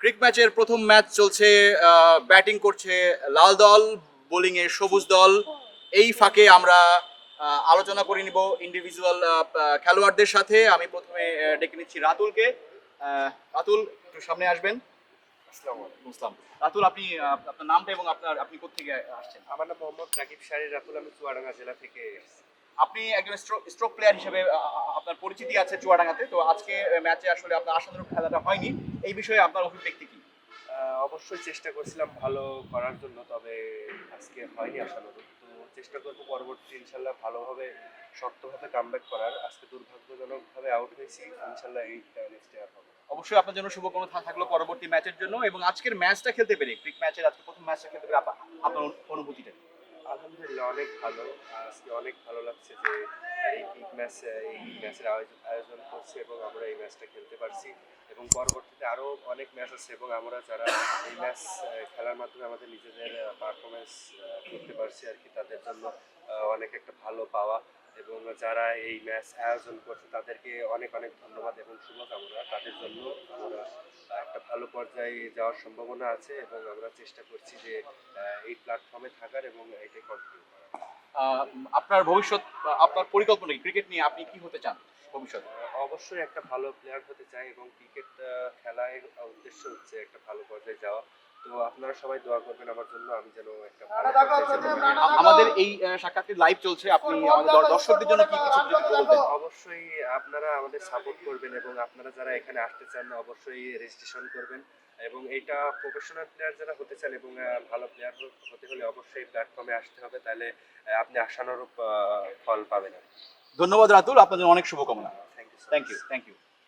ক্রিক ম্যাচের প্রথম ম্যাচ চলছে ব্যাটিং করছে লাল দল বোলিং এ সবুজ দল। এই ফাঁকে আমরা আলোচনা করে নিব ইন্ডিভিজুয়াল খেলোয়াড়দের সাথে। আমি প্রথমে ডেকে নিচ্ছি রাতুলকে। রাতুল একটু সামনে আসবেন। বুঝলাম রাতুল আপনি আপনার নামটা এবং আপনার আপনি কোথেকে আসছেন? আমার নাম মোহাম্মদ রাকিব শাহরি রাতুল আমি চুয়াডাঙ্গা জেলা থেকে আপনি একজন স্ট্রোক প্লেয়ার হিসেবে আপনার পরিচিতি আছে চুয়াডাঙ্গাতে তো আজকে ম্যাচে আসলে আপনার আশানুরূপ খেলাটা হয়নি। এই বিষয়ে আপনার অভিব্যক্তি কি? অবশ্যই চেষ্টা করছিলাম ভালো করার জন্য তবে আজকে হয়নি আশানুরূপ। তো চেষ্টা করব পরবর্তী ইনশাল্লাহ ভালোভাবে শক্তভাবে কামব্যাক করার। আজকে দুর্ভাগ্যজনকভাবে আউট হয়েছি ইনশাল্লাহ এই নেক্সট ইয়ার হবে। অবশ্যই আপনার জন্য শুভকামনা থাকল পরবর্তী ম্যাচের জন্য এবং আজকের ম্যাচটা খেলতে পেরে ক্রিক ম্যাচের আজকে প্রথম ম্যাচটা খেলতে পেরে আপনার অনু- অনুভূতিটা? আলহামদুলিল্লাহ অনেক ভালো। আজকে অনেক ভালো লাগছে যে এই বিগ ম্যাচ এই ম্যাচের আয়োজন করছে এবং আমরা এই ম্যাচটা খেলতে পারছি। এবং পরবর্তীতে আরও অনেক ম্যাচ আছে এবং আমরা যারা এই ম্যাচ খেলার মাধ্যমে আমাদের নিজেদের পারফরমেন্স করতে পারছি আর কি, তাদের জন্য অনেক একটা ভালো পাওয়া। এবং যারা এই ম্যাচ আয়োজন করছে তাদেরকে অনেক অনেক ধন্যবাদ এবং শুভকামনা। তাদের জন্য আমরা একটা ভালো পর্যায়ে যাওয়ার সম্ভাবনা আছে এবং আমরা চেষ্টা করছি যে এই প্ল্যাটফর্মে থাকার এবং এটাই কন্টিনিউ করার। আপনার ভবিষ্যৎ আপনার পরিকল্পনা কি? ক্রিকেট নিয়ে আপনি কি হতে চান ভবিষ্যতে? অবশ্যই একটা ভালো প্লেয়ার হতে চাই এবং ক্রিকেট খেলায় উদ্দেশ্য হচ্ছে একটা ভালো পর্যায়ে যাওয়া। তো আপনারা সবাই দোয়া করবেন আমার জন্য আমি যেন একটা আমাদের এই সাক্ষাৎটি লাইভ চলছে আপনি আমাদের দর্শকদের জন্য কি কিছু যদি বলতেন অবশ্যই আপনারা আমাদের সাপোর্ট করবেন এবং আপনারা যারা এখানে আসতে চান অবশ্যই রেজিস্ট্রেশন করবেন। এবং এটা প্রফেশনাল প্লেয়ার যারা হতে চান এবং ভালো প্লেয়ার হতে হলে অবশ্যই প্ল্যাটফর্মে আসতে হবে। তাহলে আপনি আশানুরূপ ফল পাবেন। ধন্যবাদ রাতুল আপনাদের অনেক শুভকামনা। Thank you thank you thank you